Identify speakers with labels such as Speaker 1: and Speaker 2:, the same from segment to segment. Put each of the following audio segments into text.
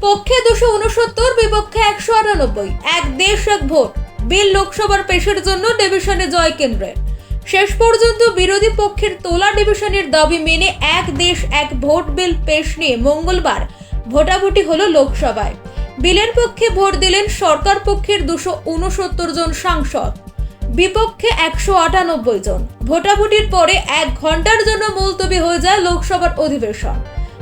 Speaker 1: পক্ষে দুশো উনসত্তর, বিপক্ষে একশো আটানব্বই। এক দেশ, এক ভোট। বিল লোকসভার পেশের জন্য ডিভিশনে জয় কেন্দ্রের শেষ পর্যন্ত বিরোধী পক্ষের তোলা ডিভিশনের দাবি মেনে এক দেশ, এক ভোট বিল পেশ নিয়ে মঙ্গলবার ভোটাভুটি হলো লোকসভায়। বিলের পক্ষে ভোট দিলেন সরকার পক্ষের দুশো উনসত্তর জন সাংসদ। বিপক্ষে একশো আটানব্বই জন। ভোটাভুটির পরে এক ঘণ্টার জন্য মুলতবি হয়ে যায় লোকসভার অধিবেশন।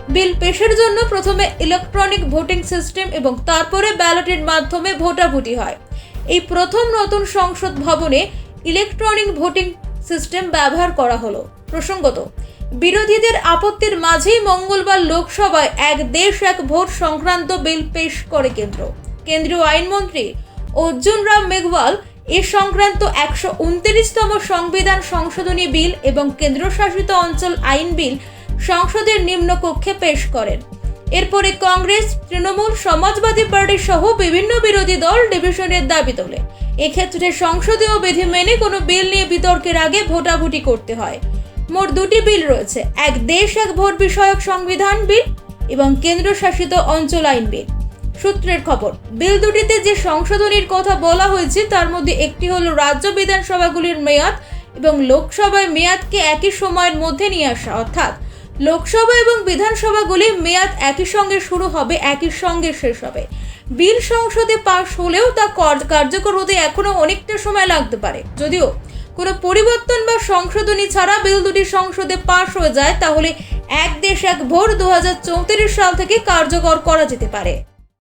Speaker 1: বিল পেশের জন্য প্রথমে ইলেকট্রনিক ভোটিং সিস্টেম এবং তারপরে ব্যালটের মাধ্যমে ভোটাভুটি হয়। এই প্রথম নতুন সংসদ ভবনে ইলেকট্রনিক ভোটিং সিস্টেম ব্যবহার করা হলো। প্রসঙ্গত, বিরোধীদের আপত্তির মাঝেই মঙ্গলবার লোকসভায় এক দেশ এক ভোট সংক্রান্ত বিল পেশ করে কেন্দ্র। কেন্দ্রীয় আইনমন্ত্রী অর্জুন রাম মেঘওয়াল এ সংক্রান্ত একশো উনত্রিশতম সংবিধান সংশোধনী বিল এবং কেন্দ্রশাসিত অঞ্চল আইন বিল সংসদের নিম্নকক্ষে পেশ করেন। এরপরে কংগ্রেস, তৃণমূল, সমাজবাদী পার্টি সহ বিভিন্ন বিরোধী দল ডিভিশনের দাবি তোলে। এক্ষেত্রে সংসদীয় বিধি মেনে কোনো বিল নিয়ে বিতর্কের আগে ভোটাভুটি করতে হয়। মোট দুটি বিল রয়েছে, এক দেশ, এক ভোট বিষয়ক সংবিধান বিল এবং কেন্দ্রশাসিত অঞ্চল আইন বিল। সূত্রের খবর, বিল দুটিতে যে সংশোধনীর কথা বলা হয়েছে, তার মধ্যে একটি হলো রাজ্য বিধানসভাগুলির মেয়াদ এবং লোকসভায় মেয়াদকে একই সময়ের মধ্যে নিয়ে আসা, অর্থাৎ লোকসভা এবং বিধানসভাগুলি মেয়াদ একই সঙ্গে শুরু হবে, একই সঙ্গে শেষ হবে। বিল সংসদে পাশ হলেও তা কর- কার্যকর হতে এখনও অনেকটা সময় লাগতে পারে। যদিও কোনো পরিবর্তন বা সংশোধনী ছাড়া বিল দুটি সংসদে পাশ হয়ে যায়, তাহলে এক দেশ এক ভোর দু হাজার চৌত্রিশ সাল থেকে কার্যকর করা যেতে পারে।